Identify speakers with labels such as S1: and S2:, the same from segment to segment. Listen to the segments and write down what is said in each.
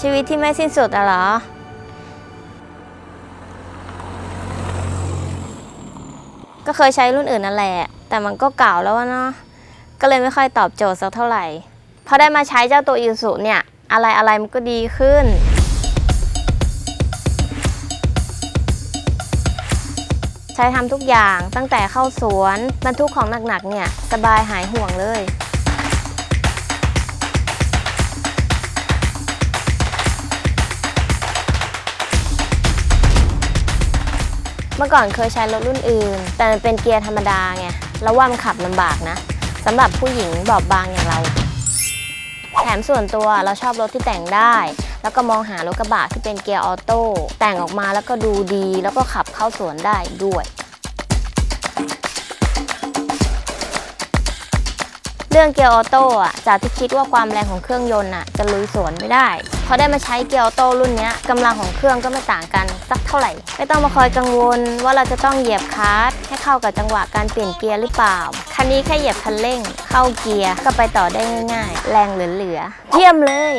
S1: ชีวิตที่ไม่สิ้นสุดอะเหรอ ก็เคยใช้รุ่นอื่นนั่นแหละ แต่มันก็เก่าแล้วเนาะ ก็เลยไม่ค่อยตอบโจทย์สักเท่าไหร่ พอได้มาใช้เจ้าตัวอิสุเนี่ย อะไรอะไรมันก็ดีขึ้น ใช้ทำทุกอย่างตั้งแต่เข้าสวนบรรทุกของหนักๆเนี่ย สบายหายห่วงเลย มื่อก่อนเคยใช้รถรุ่นอื่น แต่มันเป็นเกียร์ธรรมดาไงแล้วว่ามันขับลำบากนะสำหรับผู้หญิงบอบบางอย่างเรา แถมส่วนตัวเราชอบรถที่แต่งได้ แล้วก็มองหารถกระบะที่เป็นเกียร์ออโต้แต่งออกมาแล้วก็ดูดี แล้วก็ขับเข้าสวนได้ด้วยเรื่องเกียร์ออโต้อะจากที่คิดว่าความแรงของเครื่องยนต์อะจะลุยสวนไม่ได้พอได้มาใช้เกียร์ออโต้รุ่นนี้กำลังของเครื่องก็ไม่ต่างกันสักเท่าไหร่ ไม่ต้องมาคอยกังวลว่าเราจะต้องเหยียบคลัตช์ให้เข้ากับจังหวะการเปลี่ยนเกียร์หรือเปล่า คันนี้แค่เหยียบคันเร่ง เข้าเกียร์ก็ไปต่อได้ง่าย ๆ แรงเหลือๆเยี่ยมเลย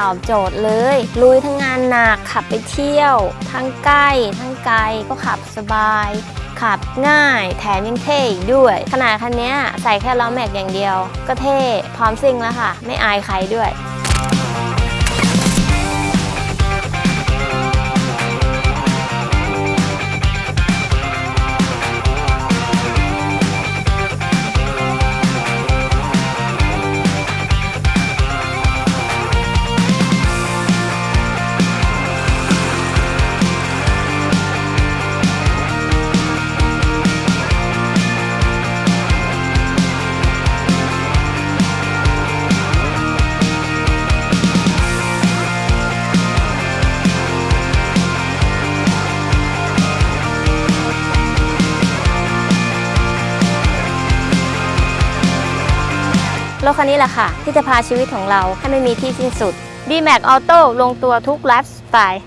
S1: ตอบโจทย์เลย ลุยทั้งงานหนักขับไปเที่ยว ทั้งใกล้ ทั้งไกลก็ขับสบาย ขับง่าย แถมยังเท่อีกด้วย ขนาดคันนี้ใส่แค่ล้อแม็กอย่างเดียว ก็เท่พร้อมซิ่งแล้วค่ะ ไม่อายใครด้วย รถคันนี้แหละค่ะ ที่จะพาชีวิตของเราให้ไม่มีที่สิ้นสุด D-Max Auto ลงตัวทุกไลฟ์สไตล์